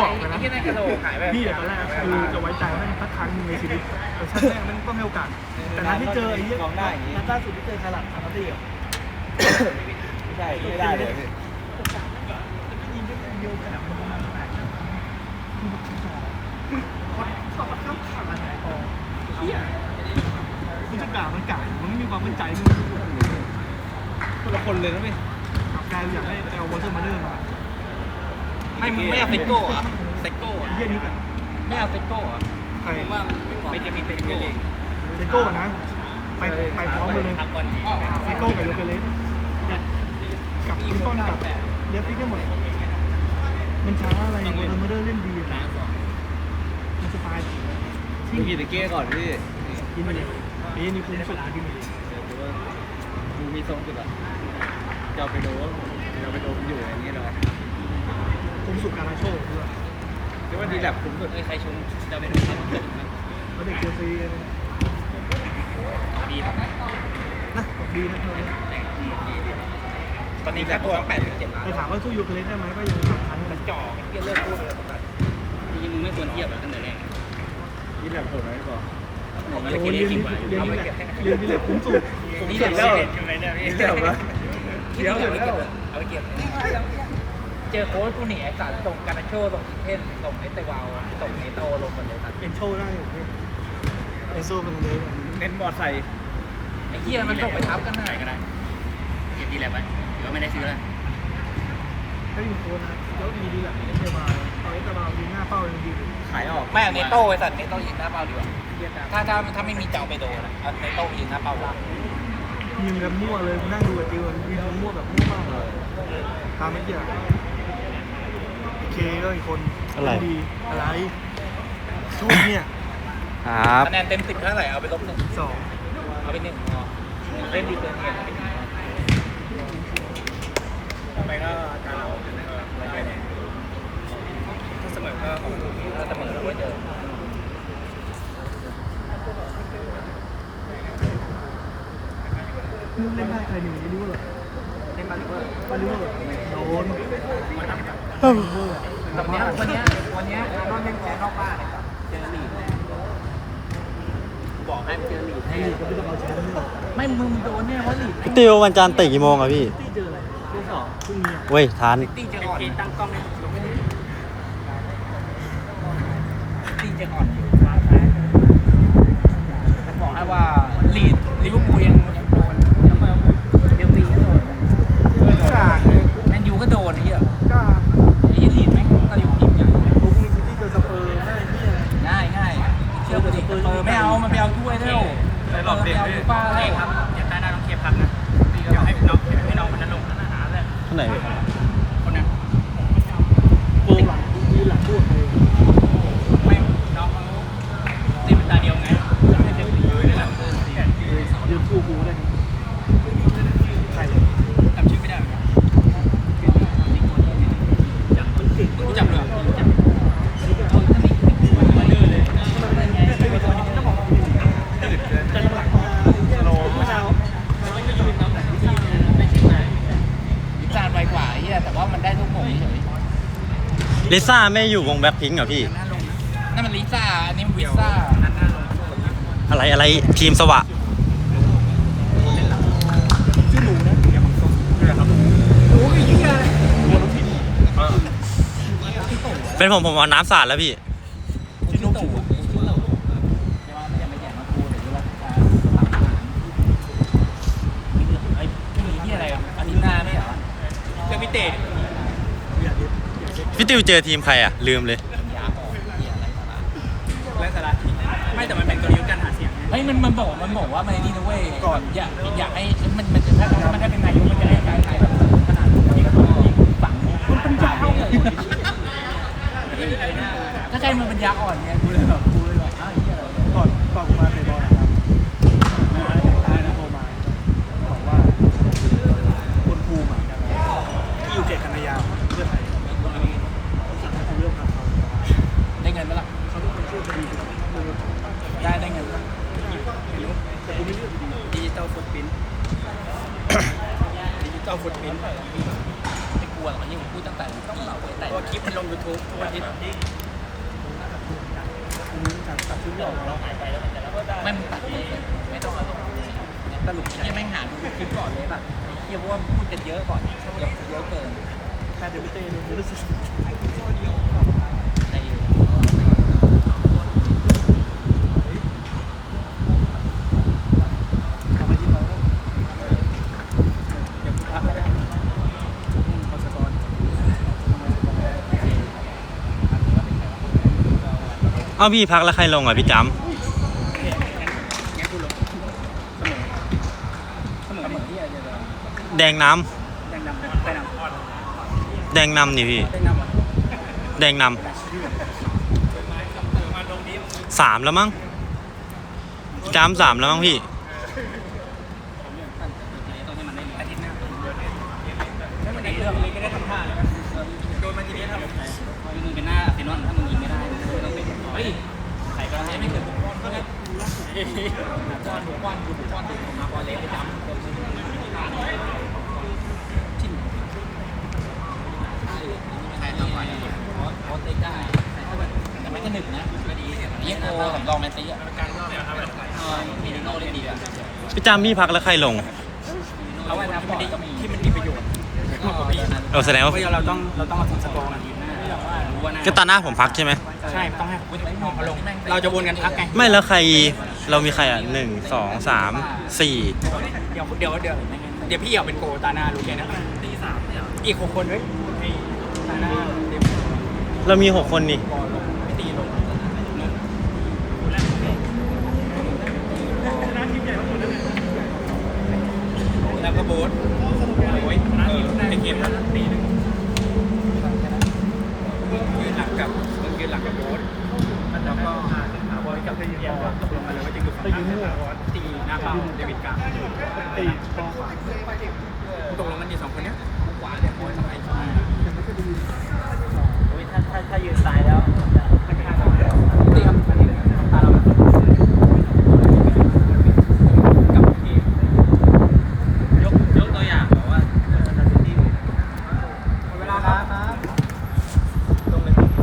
บอกไปนะที่นั่นกระโดดหายไปพี่อะตอนแรกคือจะไว้ใจแม่งสักครั้งหนึงในชีวิตแต่ชั้นแรกมันก็ไม่โอกาส แต่นั้นที่เจอไอ้เหี้ยมองได้อย่างงี้ นัดล่าสุดที่เจอคาร์ลับคาร์ตี้อะไม่ได้ไม่ได้เลยพี่ยิงได้เดียวกันมันมันแตกคนชอบมาข้ามขาดไหนพอเหี้ยมันจะกล่าวมันกล่าวมันไม่มีความมั่นใจมันคนละคนเลยนะพี่กับการอยากได้เอาวอเตอร์มาเดอร์มา ไม่มึงไม่เอาเซโก้อะเซโก้อะเหี้ยนี่กันไม่เอาเซโก้อะใครผมว่าไม่จะมีเซโก้เซโก้นะ ไปไปพร้อมกันเลยทำก่อนดีเซโก้กับโยเกเลสกับคิมต้นกับเดฟฟิกได้หมด มันช้าอะไรวอเตอร์มาเดอร์เล่นดีนะมันสไตล์มึงกินตะเกียก่อนพี่กินไปเลยไอ้นี่คุ้มสุดกินไปเลยเดี๋ยวดูว่าดูมีทรงสุดอะจะเอาไปดูว่าจะเอาไปดูมันอยู่อย่างนี้เลย คุ้มสุดการาโชว์ด้วยเรียกว่าดีแลบคุ้มสุดเอ้ยใครชมจะไปดูครับแล้วเด็กเจอซีดีแบบนะดีนะตอนนี้แค่ตัวแปดถึงเจ็ดล้านแต่ถามว่าสู้โยเกเลสได้ไหมก็ยังสำคัญแต่จ่อเทียบเลิกพูดเลยจริงๆมึงไม่ควรเทียบอะตั้งแต่แรกดีแลบโหดไหมก่อนผมโอ้ไม่โหได้คิดเรียนได้นี่คิดไว้เรียนนี่แหละเรียนนี่แหละคุ้มสุดนี่เด็กแล้วใช่ไหมเนี่ยพี่เดี๋ยวนะเดี๋ยวเอาไปเก็บ เอาไปเก็บเจอโค้ชกูหนีไอ้สัตว์ส่งการาโชส่งเทนส่งไอ้เตวาวส่งไอ้โตลงหมดเลยสัตว์เป็นโชว์ได้อยู่พี่เป็นโซ่เป็นเลยเน้นบอดใส่ไอ้เหี้ยมันส่งไปทับกันหน่อยก็ได้เก็บดีแล้วไปหรือว่าไม่ได้ซื้อแล้วถ้าอยู่โค้ชนะแล้วดีดีแหละเอสเตบาเอาเอสเตบายิงหน้าเป้ายังดีอยู่ขายออกไม่เอาเนโต้ไอ้สัตว์เนโต้ยิงหน้าเป้าดีกว่าถ้าถ้าถ้าไม่มีเจ้าไปโดนอะเอาเนโต้ยิงหน้าเป้าได้ยิงแบบมั่วเลยนั่งดูกับจิวยิงมั่วแบบมั่วมากเลยตามไม่เกี่ยว เคก็อีกคนดีอะไรช่วงเนี่ยครับ คะแนนเต็มสิบเท่าไหร่เอาไปลบหนึ่งสองเอาไปหนึ่งพอเล่นดีเกินเหตุต่อไปก็การเราไปเนี่ยถ้าเสมอก็ของถ้าเสมอเราก็เจอเล่นได้ใครหนึ่งไม่รู้หรอเล่นมาลิเวอร์ไม่รู้หรอโดนวันเนี้ย วันนี้วันนี้วันนี้นอนเล่นแพ้นอกบ้านเลยครับเจอหลีดแน่บอกให้เจอหลีดแน่นี่ก็ไม่ต้องเอาแชมป์ไม่มึงโดนเนี่ยเพราะหลีดติววันจันทร์เตะกี่โมงอะพี่ตีเจออะไรตีสองพรุ่งนี้เว้ยทานตีเจอก่อนตั้งกล้องเลยตี้จอก่อนอยู่บอกให้ว่าลีดลิเวอร์พูลยังยังโดนเดลวีก็โดนแมนยูก็โดนไอ้เหี้ย ก็ ไอ้เหี้ยลีดแม่งก็อยู่ทีมใหญ่ พรุ่งนี้ซิตี้เจอสเปอร์ได้ที่อะไร ง่ายง่าย เชื่อกูดิเออไม่เอามันไปเอาถ้วยเร็วไปหลอกเด็กด้วยป้าใช่ครับอยากได้ได้ต้องเคลียร์พักนะอยากให้น้องให้น้องมันนั้นลงนั้นหาเลยท่าไหนคนนั้น โกหลังมีหลังพูดเลย ไม่น้องเขาตีเป็นตาเดียวไงไม่เต็มตีเลยนะ ยืนคู่กูได้ใคร จำชื่อไม่ได้เหมือนกันรู้จักเลยรู้จัก วิจารณ์ไวกว่าไอ้เหี้ยแต่ว่ามันได้ทุกหมงเฉย ลิซ่าไม่อยู่วงแบ็คพิงค์เหรอพี่ นั่นมันลิซ่า อันนี้มันวิซ่าอะไรอะไรทีมสวะชื่อหนูนะโอ้ยเหี้ยเป็นผมผมเอาน้ำสาดแล้วพี่ ชื่อตู่อะชื่อตู่แต่ว่ามันยังไม่แย่งมากูเดี๋ยวว่าจะไอ้มีที่อะไรอะอาทิตย์หน้าไม่เหรอเจอพิเต อย่าเด็ด พี่ติวเจอทีมใครอะลืมเลยยาออกเหี้ยอะไรสาระและสาระไม่แต่มันเป็นกลยุทธ์การหาเสียงเฮ้ยมันมันบอกมันบอกว่ามันไอ้นี่นะเว้ยก่อนอยากอยากให้มันมันจะถ้าถ้ามันได้เป็นนายกมันจะได้การขายแบบขนาดนี้ก็ต้องยิงฝังมันเป็นยาอ่อนก็ใช่มันเป็นยาอ่อนไงกูเลยแบบกูเลยแบบอ้าวเหี้ยอะไร ก่อนก่อนกูมาเตะบอลนะครับตายนะโทรมาบอกว่าคนภูมิอะที่อยู่เขตคณะยาวเพื่อไทยสั่งให้กูเลือกทางเขา ได้เงินไหมล่ะ เขาเป็นคนช่วยคดีกู ได้ได้เงินไหมล่ะ แต่กูไม่เลือกอยู่ดี ดิจิตอลฟุตพิ้น ดิจิตอลฟุตพิ้นไม่กลัวหรอกมันยิ่งพูดตั้งแต่ต้องเราไว้แต่เพราะคลิปมันลงยูทูทุกวันอาทิตย์ตัดตัดชุดหยอกเราหายไปแล้วไม่มึงตัดเลยไม่ต้องเอาลงสรุปที่แม่งหาดูคลิปก่อนเลยแบบเฮียว่าพูดกันเยอะก่อนเยอะเยอะเกินแค่เดวิดเต้ดูรู้สึก ได้อยู่ ทำไมที่เราเดี๋ยวพักก็ได้พอสกอร์ทำไมสกอร์ เอ้าพี่พักแล้วใครลงอะพี่จงั้นกูลงเหมือนที่อะไรเลยำแดงน้ำแดงนำนี่พี่ แดงนำสามแล้วมั้งจำสามแล้วมั้งพี่เรื่องเลยก็ได้ทำท่าเลยโดนมาทีนี้ทำแบมึงเป็นหน้าอาร์เซนอลถ้ามึง ฮ้ยใครก็ได้ไม่เกิดบุกบอลก็ได้บอลบุกบอลบุกบอลบุกมาบอลเล็กไปจำทิ่มใครทำก่อนเพราะเพราะเตะได้แต่ไม่ก็หนึ่งนะก็ดีเนี่ยโกสำรองแมนซีอะมีดูโน่เล่นดีอะพี่จำพี่พักแล้วใครลงเอาไว้นะที่มันที่มันมีประโยชน์เออแสดงว่าเราต้องเราต้องเอาทุนสกอร์กันรู้ว่านะก็ตาหน้าผมพักใช่ไหม ใช่ต้องให้มองเขาลง เราจะวนกันพักไง ไม่แล้วใครเรามีใครอะหนึ่งสองสามสี่เดี๋ยวเดี๋ยวเดี๋ยวเดี๋ยวพี่อยากเป็นโกตาหน้ารู้แค่นั้นตีสามอีกหกคนเฮ้ยตาหน้าเดี๋ยวเรามีหกคนนี่บอลลงไม่ตีลงแล้วก็โบ๊ทโอ้ยเออในเกมนั้นตีหนึ่งยืนหลังกับมึงยืนหลังกับโบ๊ทแล้วก็หาบอลกับที่ยืนบอลตกลงมาเลยว่าจะอยู่ฝั่งข้างตีหน้าเป้าเดวิดกาตีป้องขวาตกลงมันมีสองคนเนี้ยขวาเนี่ยโอ้ยทำไมถ้าถ้าถ้ายืนซ้ายแล้ว